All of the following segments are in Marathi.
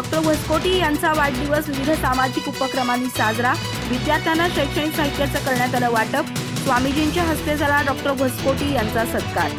डॉक्टर वसकोटी यांचा वाढदिवस विविध सामाजिक उपक्रमांनी साजरा. विद्यार्थ्यांना शैक्षणिक साहित्याचं करण्यात आलं वाटप. स्वामीजींच्या हस्ते झाला डॉक्टर भस्कोटी यांचा सत्कार.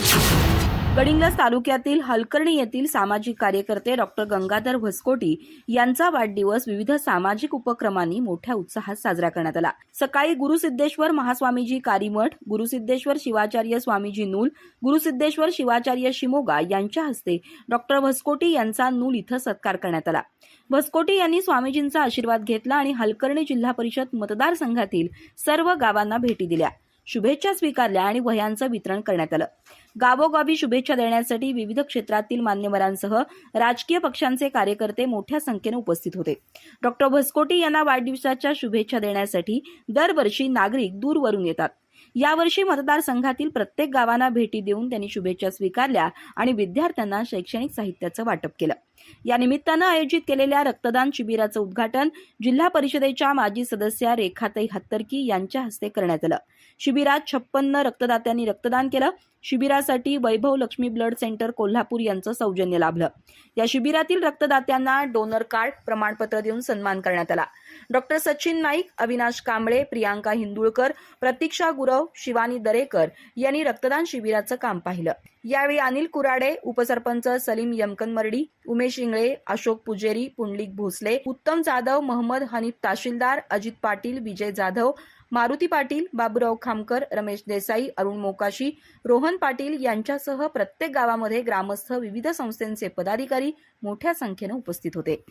गडिंग्लज तालुक्यातील हलकर्णी येथील सामाजिक कार्यकर्ते डॉक्टर गंगाधर भस्कोटी यांचा वाढदिवस विविध सामाजिक उपक्रमांनी मोठ्या उत्साहात साजरा करण्यात आला. सकाळी गुरुसिद्धेश्वर महास्वामीजी कारीमठ गुरुसिद्धेश्वर शिवाचार्य स्वामीजी नूल गुरुसिद्धेश्वर शिवाचार्य शिमोगा यांच्या हस्ते डॉक्टर भस्कोटी यांचा नूल इथं सत्कार करण्यात आला. भस्कोटी यांनी स्वामीजींचा आशीर्वाद घेतला आणि हलकर्णी जिल्हा परिषद मतदारसंघातील सर्व गावांना भेटी दिल्या. शुभेच्छा स्वीकारल्या आणि वह्यांचं वितरण करण्यात आलं. गावोगावी शुभेच्छा देण्यासाठी विविध क्षेत्रातील मान्यवरांसह राजकीय पक्षांचे कार्यकर्ते मोठ्या संख्येने उपस्थित होते. डॉक्टर भस्कोटी यांना वाढदिवसाच्या शुभेच्छा देण्यासाठी दरवर्षी नागरिक दूरवरून येतात. यावर्षी मतदारसंघातील प्रत्येक गावांना भेटी देऊन त्यांनी शुभेच्छा स्वीकारल्या आणि विद्यार्थ्यांना शैक्षणिक साहित्याचं वाटप केलं. या निमित्तानं आयोजित केलेल्या रक्तदान शिबिराचं उद्घाटन जिल्हा परिषदेच्या माजी सदस्या रेखाताई हत्तरकी यांच्या हस्ते करण्यात आलं. शिबिरात छप्पन्न रक्तदात्यांनी रक्तदान केलं. शिबिरासाठी वैभव लक्ष्मी ब्लड सेंटर कोल्हापूर यांचं सौजन्य लाभलं. या शिबिरातील रक्तदात्यांना डोनर कार्ड प्रमाणपत्र देऊन सन्मान करण्यात आला. डॉक्टर सचिन नाईक अविनाश कांबळे प्रियांका हिंदुळकर प्रतीक्षा गुरव शिवानी दरेकर यांनी रक्तदान शिबिराचं काम पाहिलं. यावेळी अनिल कुराडे उपसरपंच सलीम यमकनमर्डी उमेश इंगळे अशोक पुजेरी पुंडलिक भोसले उत्तम जाधव महम्मद हनीफ तहसीलदार अजित पाटील विजय जाधव मारुती पाटील बाबूराव खामकर रमेश देसाई अरुण मोकाशी रोहन पाटील यांच्यासह प्रत्येक गावामध्ये ग्रामस्थ विविध संस्थांचे पदाधिकारी मोठ्या संख्येनं उपस्थित होते.